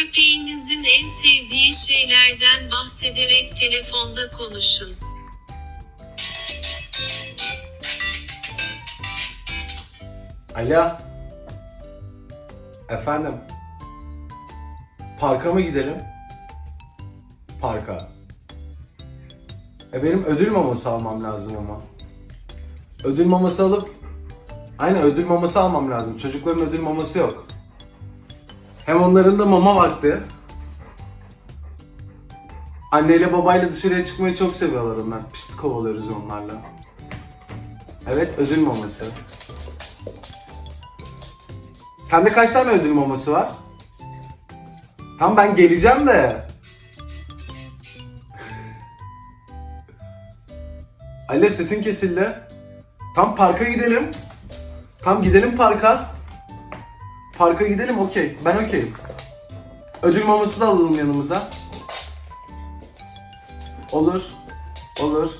Köpeğinizin en sevdiği şeylerden bahsederek telefonda konuşun. Alo. Efendim. Parka mı gidelim? Parka. E benim ödül maması almam lazım ama. Ödül maması alıp Aynen ödül maması almam lazım. Çocukların ödül maması yok. Hem onların da mama vakti. Anneyle babayla dışarıya çıkmayı çok seviyorlar onlar. Pist kovalıyoruz onlarla. Evet ödül maması. Sende kaç tane ödül maması var? Tam ben geleceğim de. Alo sesin kesildi. Tam parka gidelim. Tam gidelim parka. Parka gidelim okey. Ben okeyim. Ödül maması da alalım yanımıza. Olur. Olur.